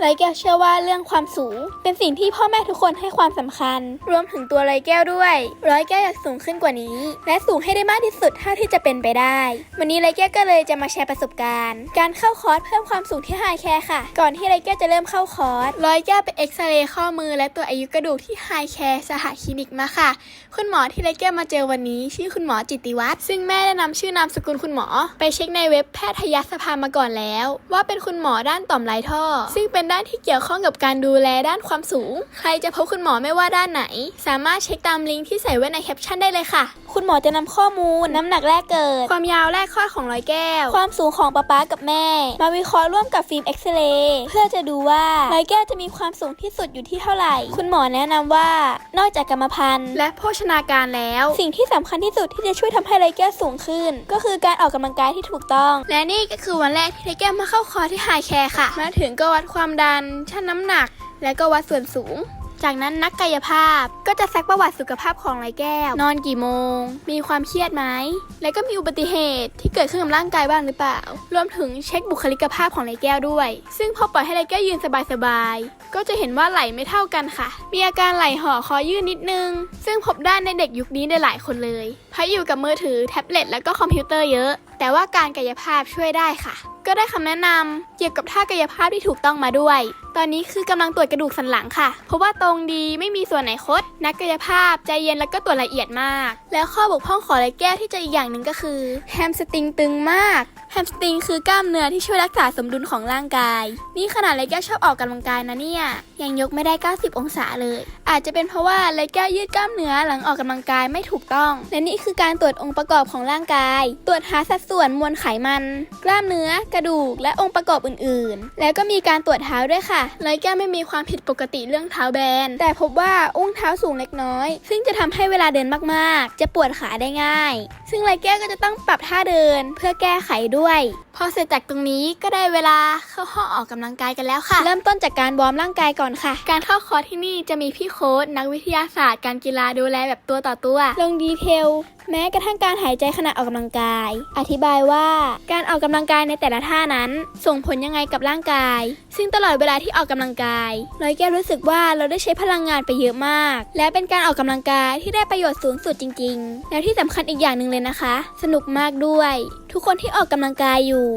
ไรแก้วเชื่อว่าเรื่องความสูง เป็นสิ่งที่พ่อแม่ทุกคนให้ความสำคัญ รวมถึงตัวไรแก้วด้วย ร้อยแก้วอยากสูงขึ้นกว่านี้ และสูงให้ได้มากที่สุดเท่าที่จะเป็นไปได้ วันนี้ไรแก้วก็เลยจะมาแชร์ประสบการณ์ การเข้าคอร์สเพิ่มความสูงที่ไฮแคร์ค่ะ ก่อนที่ไรแก้วจะเริ่มเข้าคอร์สร้อยแก้วไปเอ็กซเรย์ข้อมือ และตัวอายุกระดูกที่ไฮแคร์สหคลินิกมาค่ะ คุณหมอที่ไรแก้วมาเจอวันนี้ ชื่อคุณหมอจิตติวัฒน์ซึ่งแม่ได้นำชื่อนามสกุลคุณหมอ ไปเช็คในเว็บแพทยสภามาก่อนแล้ว ว่าเป็นคุณหมอด้านต่อมไรท่อ ซึ่งเป็นด้านที่เกี่ยวข้องกับการดูแลด้านความสูง ใครจะพบคุณหมอไม่ว่าด้านไหน สามารถเช็คตามลิงก์ที่ใส่ไว้ในแคปชั่นได้เลยค่ะ คุณหมอจะนำข้อมูล น้ำหนักแรกเกิด ความยาวแรกคลอดของร้อยแก้ว ความสูงของป๊าป๊ากับแม่ มาวิเคราะห์ร่วมกับฟิล์มเอ็กซเรย์เพื่อจะดูว่าร้อยแก้วจะมีความสูงที่สุดอยู่ที่เท่าไหร่ คุณหมอแนะนำว่า นอกจากกรรมพันธุ์ และโภชนาการแล้ว สิ่งที่สำคัญที่สุดที่จะช่วยทำให้ไรแก้วสูงขึ้น ก็คือการออกกำลังกายที่ถูกต้อง และนี่ก็คือวันแรกที่ไรแก้วมาเข้าคอร์สที่ไฮแคร์ค่ะ มาถึงก็วัดความดัน ชั่งน้ำหนัก และก็วัดส่วนสูง จากนั้นนักกายภาพก็จะซักประวัติสุขภาพของไรแก้ว นอนกี่โมง มีความเครียดไหม และก็มีอุบัติเหตุที่เกิดขึ้นกับร่างกายบ้างหรือเปล่า รวมถึงเช็คบุคลิกภาพของไรแก้วด้วย ซึ่งพอปล่อยให้ไรแก้วยืนสบายๆ ก็จะเห็นว่าไหลไม่เท่ากันค่ะ มีอาการไหลห่อคอยืดนิดนึง ซึ่งพบได้ในเด็กยุคนี้ในหลายคนเลยเพราะอยู่กับมือถือแท็บเล็ตแล้วก็คอมพิวเตอร์เยอะ แต่ว่าการกายภาพช่วยได้ค่ะ ก็ได้คำแนะนำเกี่ยวกับท่ากายภาพที่ถูกต้องมาด้วย ตอนนี้คือกำลังตรวจกระดูกสันหลังค่ะ เพราะว่าตรงดีไม่มีส่วนไหนคด นักกายภาพใจเย็นแล้วก็ตรวจละเอียดมาก แล้วข้อบกพร่องของไรแก้วที่จะอีกอย่างหนึ่งก็คือแฮมสตริงตึงมากแฮมสตริงคือกล้ามเนื้อที่ช่วยรักษาสมดุลของร่างกาย นี่ขนาดไรแก้วชอบออกกำลังกายนะเนี่ย ยังยกไม่ได้ 90 องศาเลย อาจจะเป็นเพราะว่าไรแก้วยืดกล้ามเนื้อหลังออกกำลังกายไม่ถูกต้อง และนี่คือการตรวจองค์ประกอบของร่างกาย ตรวจหาสัดส่วนมวลไขมัน กล้ามเนื้อ กระดูก และองค์ประกอบอื่นๆ แล้วก็มีการตรวจเท้าด้วยค่ะไรแก้วไม่มีความผิดปกติเรื่องเท้าแบน แต่พบว่าอุ้งเท้าสูงเล็กน้อย ซึ่งจะทำให้เวลาเดินมากๆ จะปวดขาได้ง่าย ซึ่งไรแก้วก็จะต้องปรับท่าเดินเพื่อแก้ไขด้วย พอเสร็จจากตรงนี้ก็ได้เวลาเข้าห้องออกกำลังกายกันแล้วค่ะ เริ่มต้นจากการวอร์มร่างกายก่อนค่ะ การเข้าคอร์สที่นี่จะมีพี่โค้ชนักวิทยาศาสตร์การกีฬาดูแลแบบตัวต่อตัว ลงดีเทล แม้กระทั่งการหายใจขณะออกกำลังกาย อธิบายว่าการออกกำลังกายในแต่ละท่านั้น ส่งผลยังไงกับร่างกาย ซึ่งตลอดเวลาที่ออกกำลังกายร้อยแก้วรู้สึกว่าเราได้ใช้พลังงานไปเยอะมาก และเป็นการออกกำลังกายที่ได้ประโยชน์สูงสุดจริง ๆ แล้วที่สำคัญอีกอย่างหนึ่งเลยนะคะ สนุกมากด้วย ทุกคนที่ออกกำลังกายอยู่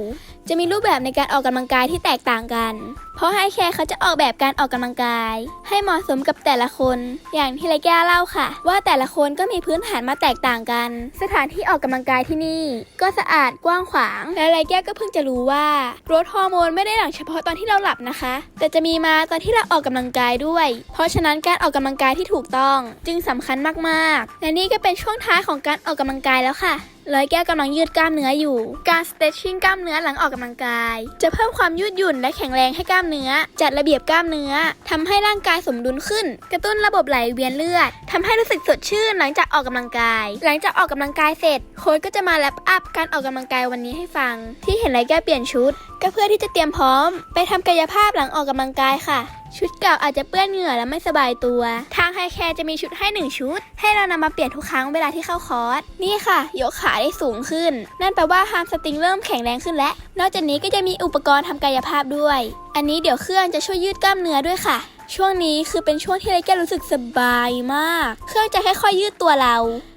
จะมีรูปแบบในการออกกำลังกายที่แตกต่างกัน เพราะไฮแคร์เขาจะออกแบบการออกกำลังกาย ให้เหมาะสมกับแต่ละคน อย่างที่ไรแก้วเล่าค่ะ ว่าแต่ละคนก็มีพื้นฐานมาแตกต่างกัน สถานที่ออกกำลังกายที่นี่ ก็สะอาดกว้างขวาง และไรแก้วก็เพิ่งจะรู้ว่าโกรทฮอร์โมนไม่ได้หลังเฉพาะตอนที่เราหลับนะคะ แต่จะมีมาตอนที่เราออกกำลังกายด้วย เพราะฉะนั้นการออกกำลังกายที่ถูกต้อง จึงสำคัญมากๆและนี่ก็เป็นช่วงท้ายของการออกกำลังกายแล้วค่ะร้อยแก้วกำลังยืดกล้ามเนื้ออยู่ การ stretching กล้ามเนื้อหลังออกกำลังกาย จะเพิ่มความยืดหยุ่นและแข็งแรงให้กล้ามเนื้อ จัดระเบียบกล้ามเนื้อทำให้ร่างกายสมดุลขึ้น กระตุ้นระบบไหลเวียนเลือดทำให้รู้สึกสดชื่นหลังจากออกกำลังกาย หลังจากออกกำลังกายเสร็จ โค้ชก็จะมาแลปอัพการออกกำลังกายวันนี้ให้ฟัง ที่เห็นไรแก้วเปลี่ยนชุด ก็เพื่อที่จะเตรียมพร้อม ไปทำกายภาพหลังออกกำลังกายค่ะ ชุดเก่าอาจจะเปื้อนเหงื่อและไม่สบายตัว ทางไฮแคร์จะมีชุดให้ 1 ชุด ให้เรานำมาเปลี่ยนทุกครั้งเวลาที่เข้าคอร์ส นี่ค่ะ ยกขาได้สูงขึ้น นั่นแปลว่าฮามสตริงเริ่มแข็งแรงขึ้นแล้วนอกจากนี้ก็จะมีอุปกรณ์ทำกายภาพด้วย อันนี้เดี๋ยวเครื่องจะช่วยยืดกล้ามเนื้อด้วยค่ะ ช่วงนี้คือเป็นช่วงที่ไรแกรู้สึกสบายมาก เครื่องจะค่อยๆยืดตัวเรา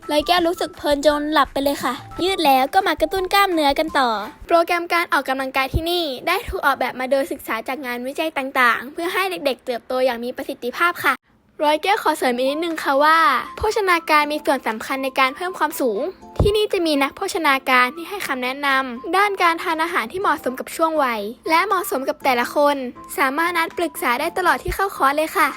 ไรแก้วรู้สึกเพลินจนหลับไปเลยค่ะ ยืดแล้วก็มากระตุ้นกล้ามเนื้อกันต่อ โปรแกรมการออกกำลังกายที่นี่ ได้ถูกออกแบบมาโดยศึกษาจากงานวิจัยต่างๆ เพื่อให้เด็กๆ เติบโตอย่างมีประสิทธิภาพค่ะร้อยแก้วขอเสริมอีกนิดนึงค่ะว่า โภชนาการมีส่วนสำคัญในการเพิ่มความสูง ที่นี่จะมีนักโภชนาการที่ให้คำแนะนำด้านการทานอาหารที่เหมาะสมกับช่วงวัย และเหมาะสมกับแต่ละคน สามารถนัดปรึกษาได้ตลอดที่เข้าคอร์สเลยค่ะ